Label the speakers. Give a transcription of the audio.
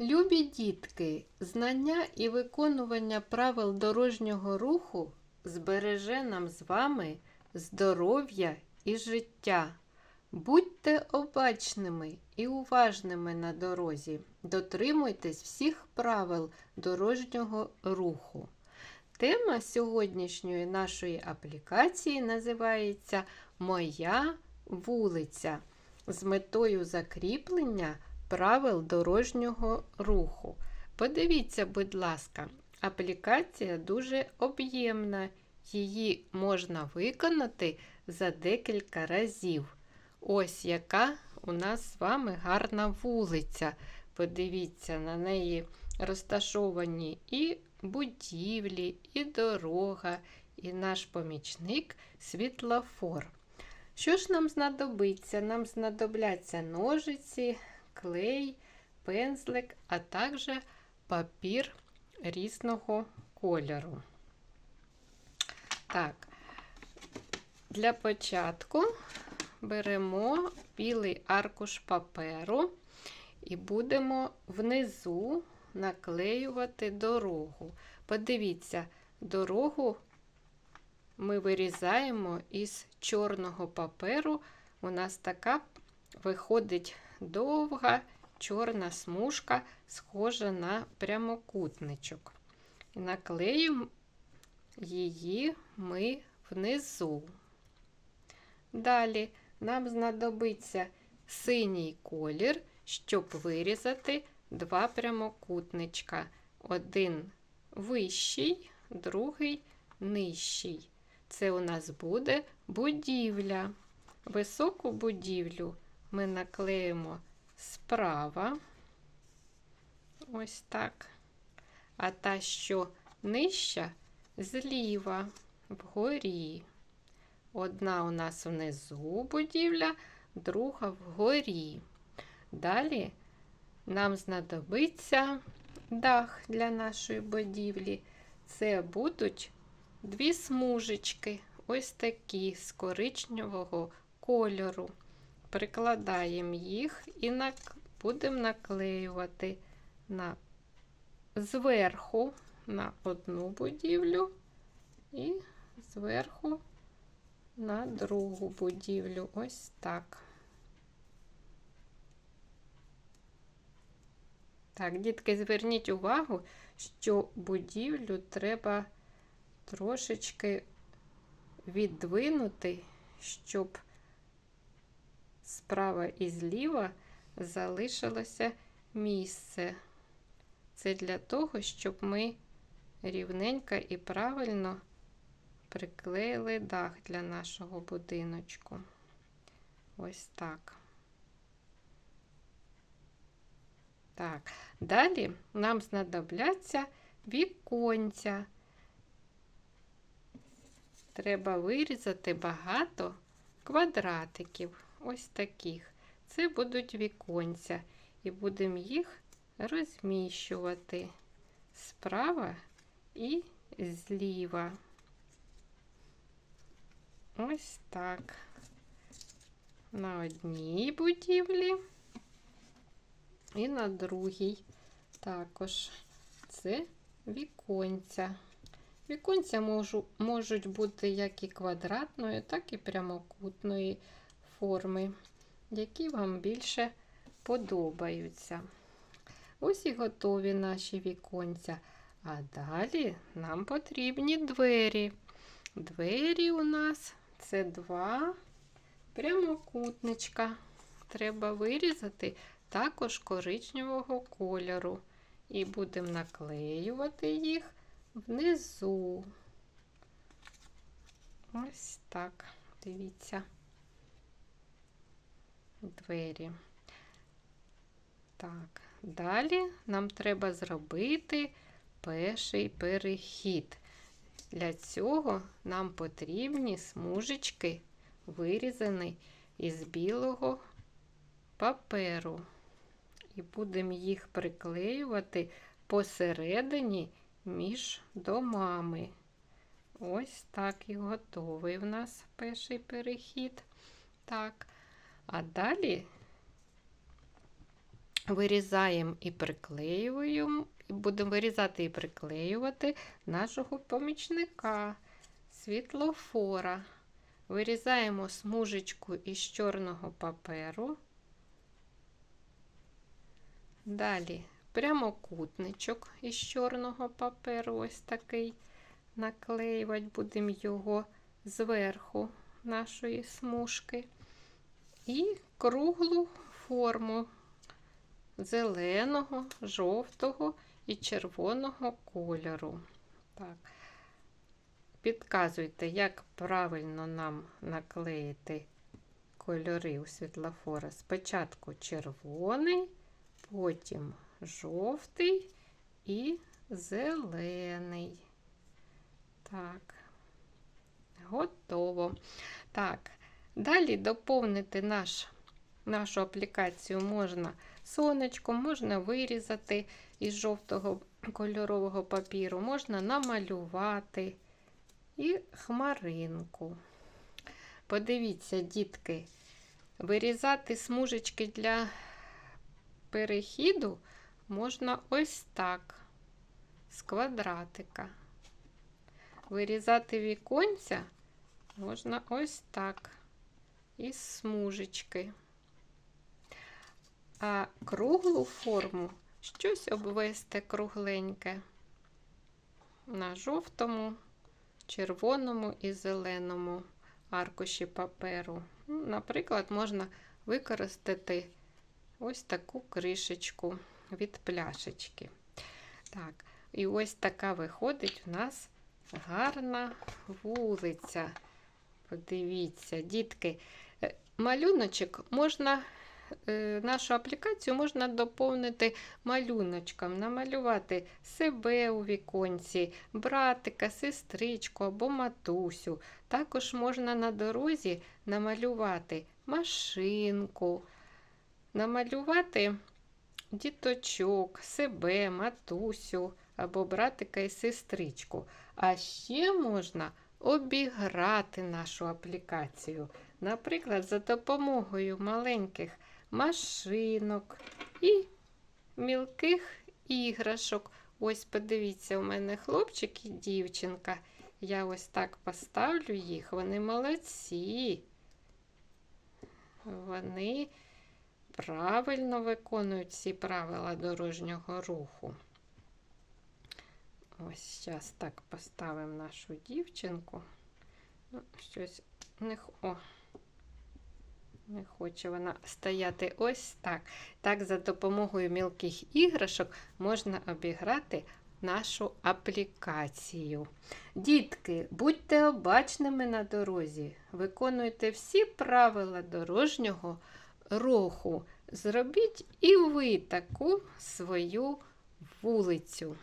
Speaker 1: Любі дітки, знання і виконування правил дорожнього руху збереже нам з вами здоров'я і життя. Будьте обачними і уважними на дорозі. Дотримуйтесь всіх правил дорожнього руху. Тема сьогоднішньої нашої аплікації називається Моя вулиця з метою закріплення правил дорожнього руху. Подивіться, будь ласка, аплікація дуже об'ємна. Її можна виконати за декілька разів. Ось яка у нас з вами гарна вулиця. Подивіться, на неї розташовані і будівлі, і дорога, і наш помічник світлофор. Що ж нам знадобиться? Нам знадобляться ножиці, клей, пензлик, а також папір різного кольору. Так, для початку беремо білий аркуш паперу і будемо внизу наклеювати дорогу. Подивіться, дорогу ми вирізаємо із чорного паперу. У нас така виходить довга чорна смужка, схожа на прямокутничок. І наклеїмо її ми внизу. Далі нам знадобиться синій колір, щоб вирізати два прямокутничка. Один вищий, другий нижчий. Це у нас буде будівля. Високу будівлю ми наклеїмо справа, ось так. А та, що нижча, зліва, вгорі. Одна у нас внизу будівля, друга вгорі. Далі нам знадобиться дах для нашої будівлі. Це будуть дві смужечки, ось такі з коричневого кольору. Прикладаємо їх і будемо наклеювати на зверху на одну будівлю і зверху на другу будівлю. Ось так. Так, дітки, зверніть увагу, що будівлю треба трошечки віддвинути, щоб справа і зліва залишилося місце. Це для того, щоб ми рівненько і правильно приклеїли дах для нашого будиночку. Ось так. Так, далі нам знадобляться віконця. Треба вирізати багато квадратиків, ось таких. Це будуть віконця, і будемо їх розміщувати справа і зліва. Ось так. На одній будівлі і на другій також це віконця. Віконця можу, можуть бути як і квадратної, так і прямокутної форми, які вам більше подобаються. Ось і готові наші віконця. А далі нам потрібні двері. Двері у нас це два прямокутничка. Треба вирізати також коричневого кольору. І будемо наклеювати їх внизу. Ось так, дивіться, двері. Так, далі нам треба зробити перший перехід. Для цього нам потрібні смужечки, вирізані із білого паперу. І будемо їх приклеювати посередині між домами. Ось так і готовий в нас перший перехід. Так. А далі вирізаємо і приклеюємо, і будемо вирізати і приклеювати нашого помічника світлофора. Вирізаємо смужечку із чорного паперу. Далі прямокутничок із чорного паперу, ось такий. Наклеювати будемо його зверху нашої смужки. І круглу форму зеленого, жовтого і червоного кольору. Так. Підказуйте, як правильно нам наклеїти кольори у світлофора. Спочатку червоний, потім жовтий і зелений. Так, готово. Так, далі доповнити наш, нашу аплікацію можна сонечком, можна вирізати із жовтого кольорового папіру, можна намалювати і хмаринку. Подивіться, дітки, вирізати смужечки для перехіду можна ось так, з квадратика. Вирізати віконця можна ось так, із смужечки. А круглу форму щось обвести кругленьке на жовтому, червоному і зеленому аркуші паперу. Ну, Наприклад, можна використати ось таку кришечку від пляшечки. Так, і ось така виходить у нас гарна вулиця. Подивіться, дітки, малюночок можна, е, нашу аплікацію можна доповнити малюночком, намалювати себе у віконці, братика, сестричку або матусю. Також можна на дорозі намалювати машинку, намалювати діточок, себе, матусю або братика і сестричку. А ще можна обіграти нашу аплікацію. Наприклад, за допомогою маленьких машинок і мілких іграшок. Ось, подивіться, у мене хлопчик і дівчинка. Я ось так поставлю їх, вони молодці. Вони правильно виконують всі правила дорожнього руху. Ось зараз так поставимо нашу дівчинку. Ну, щось не, х- о, не хоче вона стояти ось так. Так, за допомогою мілких іграшок можна обіграти нашу аплікацію. Дітки, будьте обачними на дорозі, виконуйте всі правила дорожнього руху. Зробіть і ви таку свою вулицю.